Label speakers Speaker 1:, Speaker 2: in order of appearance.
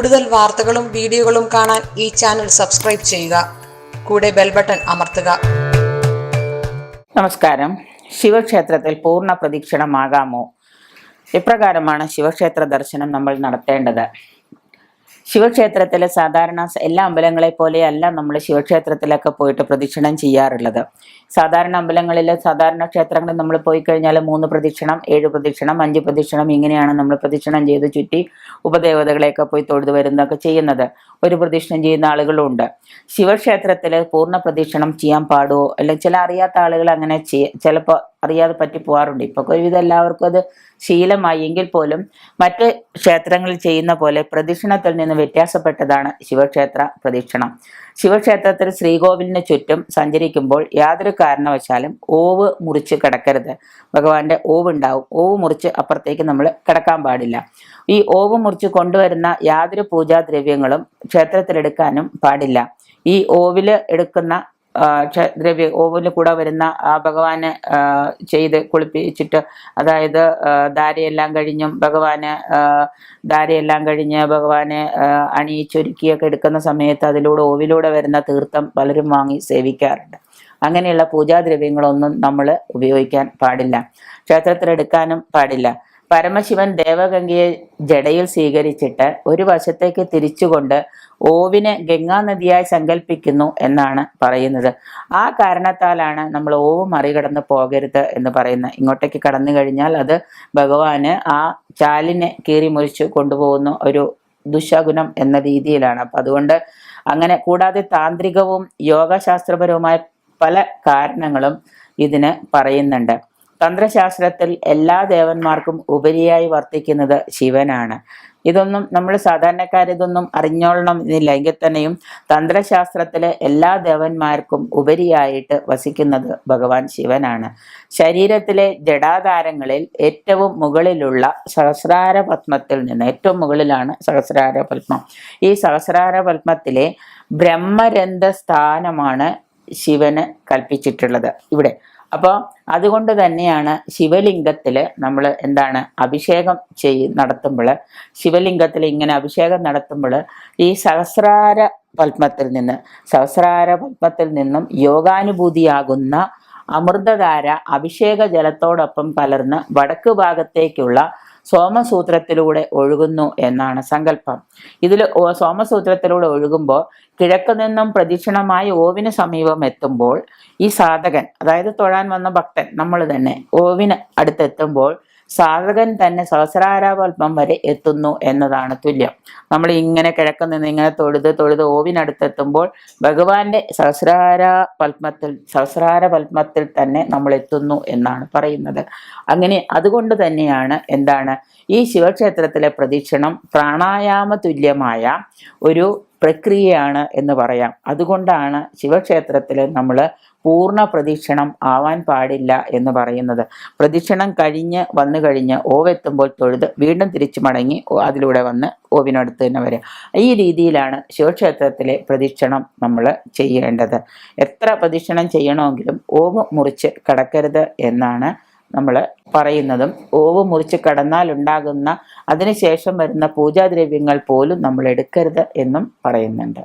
Speaker 1: കൂടുതൽ വാർത്തകളും വീഡിയോകളും കാണാൻ ഈ ചാനൽ സബ്സ്ക്രൈബ് ചെയ്യുക. കൂടെ ബെൽ ബട്ടൺ അമർത്തുക.
Speaker 2: നമസ്കാരം. ശിവക്ഷേത്രത്തിൽ പൂർണ പ്രതീക്ഷണമാകാമോ എപ്രകാരമാണ് ശിവക്ഷേത്ര ദർശനം നമ്മൾ നടത്തേണ്ടത്? ശിവക്ഷേത്രത്തിലെ സാധാരണ എല്ലാ അമ്പലങ്ങളെ പോലെയല്ല നമ്മൾ ശിവക്ഷേത്രത്തിലൊക്കെ പോയിട്ട് പ്രദക്ഷിണം ചെയ്യാറുള്ളത്. സാധാരണ അമ്പലങ്ങളിൽ സാധാരണ ക്ഷേത്രങ്ങളിൽ നമ്മൾ പോയി കഴിഞ്ഞാൽ മൂന്ന് പ്രദക്ഷിണം ഏഴ് പ്രദക്ഷിണം അഞ്ച് പ്രദക്ഷിണം ഇങ്ങനെയാണ് നമ്മൾ പ്രദക്ഷിണം ചെയ്ത് ചുറ്റി ഉപദേവതകളെയൊക്കെ പോയി തൊഴുതു വരുന്നതൊക്കെ ചെയ്യുന്നത്. ഒരു പ്രദക്ഷിണം ചെയ്യുന്ന ആളുകളുണ്ട് ശിവക്ഷേത്രത്തിൽ പൂർണ പ്രദക്ഷിണം ചെയ്യാൻ പാടുമോ അല്ലെങ്കിൽ ചില അറിയാത്ത ആളുകൾ അങ്ങനെ ചെയ്യ ചിലപ്പോൾ അറിയാതെ പറ്റി പോകാറുണ്ട് ഇപ്പോൾ ഒരുവിധം എല്ലാവർക്കും അത് ശീലമായി. എങ്കിൽ പോലും മറ്റ് ക്ഷേത്രങ്ങളിൽ ചെയ്യുന്ന പോലെ പ്രദക്ഷിണത്തിൽ നിന്ന് വ്യത്യാസപ്പെട്ടതാണ് ശിവക്ഷേത്ര പ്രദക്ഷിണം ശിവക്ഷേത്രത്തിൽ ശ്രീകോവിലിന് ചുറ്റും സഞ്ചരിക്കുമ്പോൾ യാതൊരു കാരണവശാലും ഓവ് മുറിച്ച് കിടക്കരുത്. ഭഗവാന്റെ ഓവ് ഉണ്ടാവും ഓവ് മുറിച്ച് അപ്പുറത്തേക്ക് നമ്മൾ കിടക്കാൻ പാടില്ല. ഈ ഓവ് മുറിച്ച് കൊണ്ടുവരുന്ന യാതൊരു പൂജാദ്രവ്യങ്ങളും ക്ഷേത്രത്തിലെടുക്കാനും പാടില്ല. ഈ ഓവിൽ എടുക്കുന്ന ദ്രവ്യ ഓവിൽ കൂടെ വരുന്ന ആ ഭഗവാനെ ചെയ്ത് കുളിപ്പിച്ചിട്ട് അതായത് ധാരയെല്ലാം കഴിഞ്ഞും ഭഗവാന് ധാരയെല്ലാം കഴിഞ്ഞ് ഭഗവാനെ അണിയിച്ചൊരുക്കിയൊക്കെ എടുക്കുന്ന സമയത്ത് അതിലൂടെ ഓവിലൂടെ വരുന്ന തീർത്ഥം പലരും വാങ്ങി സേവിക്കാറുണ്ട്. അങ്ങനെയുള്ള പൂജാദ്രവ്യങ്ങളൊന്നും നമ്മൾ ഉപയോഗിക്കാൻ പാടില്ല. ക്ഷേത്രത്തിലെടുക്കാനും പാടില്ല. പരമശിവൻ ദേവഗംഗയെ ജടയിൽ സ്വീകരിച്ചിട്ട് ഒരു വശത്തേക്ക് തിരിച്ചുകൊണ്ട് ഓവിനെ ഗംഗാനദിയായി സങ്കല്പിക്കുന്നു എന്നാണ് പറയുന്നത്. ആ കാരണത്താലാണ് നമ്മൾ ഓവ് മറികടന്ന് പോകരുത് എന്ന് പറയുന്നത്. ഇങ്ങോട്ടേക്ക് കടന്നു കഴിഞ്ഞാൽ അത് ഭഗവാന് ആ ചാലിനെ കീറി മുറിച്ച് കൊണ്ടുപോകുന്ന ഒരു ദുശകുനം എന്ന രീതിയിലാണ്. അപ്പം അതുകൊണ്ട് അങ്ങനെ കൂടാതെ താന്ത്രികവും യോഗശാസ്ത്രപരവുമായ പല കാരണങ്ങളും ഇതിന് പറയുന്നുണ്ട്. തന്ത്രശാസ്ത്രത്തിൽ എല്ലാ ദേവന്മാർക്കും ഉപരിയായി വർത്തിക്കുന്നത് ശിവനാണ്. ഇതൊന്നും നമ്മൾ സാധാരണക്കാർ ഇതൊന്നും അറിഞ്ഞോളണം എന്നില്ല എങ്കിൽ തന്നെയും തന്ത്രശാസ്ത്രത്തിലെ എല്ലാ ദേവന്മാർക്കും ഉപരിയായിട്ട് വസിക്കുന്നത് ഭഗവാൻ ശിവനാണ്. ശരീരത്തിലെ ജടാധാരങ്ങളിൽ ഏറ്റവും മുകളിലുള്ള സഹസ്രാര പത്മത്തിൽ നിന്ന് ഏറ്റവും മുകളിലാണ് സഹസ്രാര പത്മം ഈ സഹസ്രാര പത്മത്തിലെ ബ്രഹ്മരന്ധ സ്ഥാനമാണ് ശിവന് കൽപ്പിച്ചിട്ടുള്ളത് ഇവിടെ. അപ്പോൾ അതുകൊണ്ട് തന്നെയാണ് ശിവലിംഗത്തിൽ നമ്മൾ എന്താണ് അഭിഷേകം ചെയ് നടത്തുമ്പോൾ ശിവലിംഗത്തിൽ ഇങ്ങനെ അഭിഷേകം നടത്തുമ്പോൾ ഈ സഹസ്രാര പത്മത്തിൽ നിന്ന് സഹസ്രാര പത്മത്തിൽ നിന്നും യോഗാനുഭൂതിയാകുന്ന അമൃതധാര അഭിഷേക ജലത്തോടൊപ്പം കലർന്ന് വടക്ക് ഭാഗത്തേക്കുള്ള സോമസൂത്രത്തിലൂടെ ഒഴുകുന്നു എന്നാണ് സങ്കല്പം. ഇതിൽ സോമസൂത്രത്തിലൂടെ ഒഴുകുമ്പോൾ കിഴക്ക് നിന്നും പ്രദക്ഷിണമായി ഓവിന് സമീപം എത്തുമ്പോൾ ഈ സാധകൻ അതായത് തൊഴാൻ വന്ന ഭക്തൻ നമ്മൾ തന്നെ ഓവിന് അടുത്തെത്തുമ്പോൾ സാധകൻ തന്നെ സഹസ്രാരാപൽപ്പം വരെ എത്തുന്നു എന്നതാണ് തുല്യം. നമ്മൾ ഇങ്ങനെ കിഴക്ക് നിന്ന് ഇങ്ങനെ തൊഴുത് തൊഴുത് ഓവിനടുത്തെത്തുമ്പോൾ ഭഗവാന്റെ സഹസ്രാര പത്മത്തിൽ സഹസ്രാര പത്മത്തിൽ തന്നെ നമ്മൾ എത്തുന്നു എന്നാണ് പറയുന്നത്. അങ്ങനെ അതുകൊണ്ട് തന്നെയാണ് എന്താണ്? ഈ ശിവക്ഷേത്രത്തിലെ പ്രദക്ഷിണം പ്രാണായാമ തുല്യമായ ഒരു പ്രക്രിയയാണ് എന്ന് പറയാം. അതുകൊണ്ടാണ് ശിവക്ഷേത്രത്തിൽ നമ്മൾ പൂർണ പ്രദക്ഷിണം ആവാൻ പാടില്ല എന്ന് പറയുന്നത്. പ്രദക്ഷിണം കഴിഞ്ഞ് വന്നു കഴിഞ്ഞ് ഓവെത്തുമ്പോൾ തൊഴുത് വീണ്ടും തിരിച്ചു മടങ്ങി അതിലൂടെ വന്ന് ഓവിനടുത്ത് തന്നെ വരിക. ഈ രീതിയിലാണ് ശിവക്ഷേത്രത്തിലെ പ്രദക്ഷിണം നമ്മൾ ചെയ്യേണ്ടത്. എത്ര പ്രദക്ഷിണം ചെയ്യണമെങ്കിലും ഓവ് മുറിച്ച് കടക്കരുത് എന്നാണ് നമ്മൾ പറയുന്നതും ഓവ് മുറിച്ച് കടന്നാൽ ഉണ്ടാകുന്ന അതിനുശേഷം വരുന്ന പൂജാദ്രവ്യങ്ങൾ പോലും നമ്മൾ എടുക്കരുത് എന്നും പറയുന്നുണ്ട്.